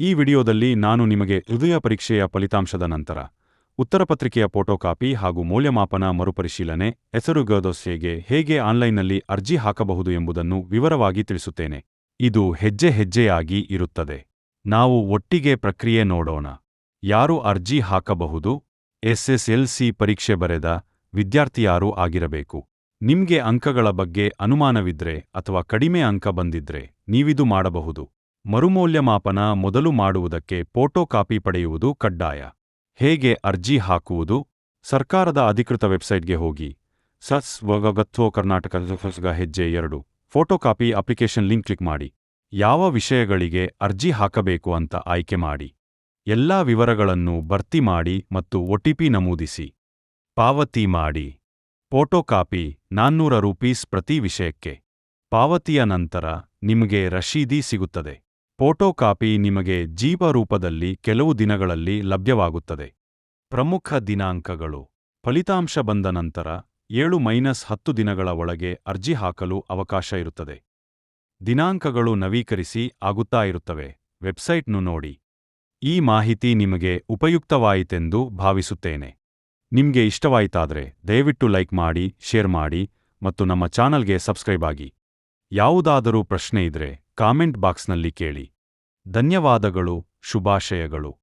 ಈ ವಿಡಿಯೋದಲ್ಲಿ ನಾನು ನಿಮಗೆ ಹೃದಯ ಪರೀಕ್ಷೆಯ ಫಲಿತಾಂಶದ ನಂತರ ಉತ್ತರಪತ್ರಿಕೆಯ ಫೋಟೋಕಾಪಿ ಹಾಗೂ ಮೌಲ್ಯಮಾಪನ ಮರುಪರಿಶೀಲನೆ ಹೆಸರುಗದೋಸೆಗೆ ಹೇಗೆ ಆನ್ಲೈನ್ನಲ್ಲಿ ಅರ್ಜಿ ಹಾಕಬಹುದು ಎಂಬುದನ್ನು ವಿವರವಾಗಿ ತಿಳಿಸುತ್ತೇನೆ. ಇದು ಹೆಜ್ಜೆ ಹೆಜ್ಜೆಯಾಗಿ ಇರುತ್ತದೆ. ನಾವು ಒಟ್ಟಿಗೆ ಪ್ರಕ್ರಿಯೆ ನೋಡೋಣ. ಯಾರು ಅರ್ಜಿ ಹಾಕಬಹುದು? ಎಸ್ಎಸ್ಎಲ್ಸಿ ಪರೀಕ್ಷೆ ಬರೆದ ವಿದ್ಯಾರ್ಥಿಯಾರೂ ಆಗಿರಬೇಕು. ನಿಮ್ಗೆ ಅಂಕಗಳ ಬಗ್ಗೆ ಅನುಮಾನವಿದ್ರೆ ಅಥವಾ ಕಡಿಮೆ ಅಂಕ ಬಂದಿದ್ರೆ ನೀವಿದು ಮಾಡಬಹುದು. ಮರುಮೌಲ್ಯಮಾಪನ ಮೊದಲು ಮಾಡುವುದಕ್ಕೆ ಫೋಟೋ ಕಾಪಿ ಪಡೆಯುವುದು ಕಡ್ಡಾಯ. ಹೇಗೆ ಅರ್ಜಿ ಹಾಕುವುದು? ಸರ್ಕಾರದ ಅಧಿಕೃತ ವೆಬ್ಸೈಟ್ಗೆ ಹೋಗಿ. ಸಸ್ ವಗತ್ವೋ ಕರ್ನಾಟಕ ಹೆಜ್ಜೆ ಎರಡು. ಫೋಟೋಕಾಪಿ ಅಪ್ಲಿಕೇಶನ್ ಲಿಂಕ್ ಕ್ಲಿಕ್ ಮಾಡಿ. ಯಾವ ವಿಷಯಗಳಿಗೆ ಅರ್ಜಿ ಹಾಕಬೇಕು ಅಂತ ಆಯ್ಕೆ ಮಾಡಿ. ಎಲ್ಲಾ ವಿವರಗಳನ್ನು ಭರ್ತಿ ಮಾಡಿ ಮತ್ತು ಒಟಿಪಿ ನಮೂದಿಸಿ. ಪಾವತಿ ಮಾಡಿ. ಫೋಟೋಕಾಪಿ ನಾನ್ನೂರ ರೂಪೀಸ್ ಪ್ರತಿ ವಿಷಯಕ್ಕೆ. ಪಾವತಿಯ ನಂತರ ನಿಮಗೆ ರಶೀದಿ ಸಿಗುತ್ತದೆ. ಫೋಟೋಕಾಪಿ ನಿಮಗೆ ಜೀವರೂಪದಲ್ಲಿ ಕೆಲವು ದಿನಗಳಲ್ಲಿ ಲಭ್ಯವಾಗುತ್ತದೆ. ಪ್ರಮುಖ ದಿನಾಂಕಗಳು. ಫಲಿತಾಂಶ ಬಂದ ನಂತರ ಏಳು ಮೈನಸ್ ಹತ್ತು ದಿನಗಳ ಒಳಗೆ ಅರ್ಜಿ ಹಾಕಲು ಅವಕಾಶ ಇರುತ್ತದೆ. ದಿನಾಂಕಗಳು ನವೀಕರಿಸಿ ಆಗುತ್ತಾ ಇರುತ್ತವೆ. ವೆಬ್ಸೈಟ್ನು ನೋಡಿ. ಈ ಮಾಹಿತಿ ನಿಮಗೆ ಉಪಯುಕ್ತವಾಯಿತೆಂದು ಭಾವಿಸುತ್ತೇನೆ. ನಿಮ್ಗೆ ಇಷ್ಟವಾಯಿತಾದರೆ ದಯವಿಟ್ಟು ಲೈಕ್ ಮಾಡಿ, ಶೇರ್ ಮಾಡಿ ಮತ್ತು ನಮ್ಮ ಚಾನಲ್ಗೆ ಸಬ್ಸ್ಕ್ರೈಬ್ ಆಗಿ. ಯಾವುದಾದರೂ ಪ್ರಶ್ನೆ ಇದ್ರೆ ಕಾಮೆಂಟ್ ಬಾಕ್ಸ್ನಲ್ಲಿ ಕೇಳಿ. ಧನ್ಯವಾದಗಳು ಶುಭಾಶಯಗಳು.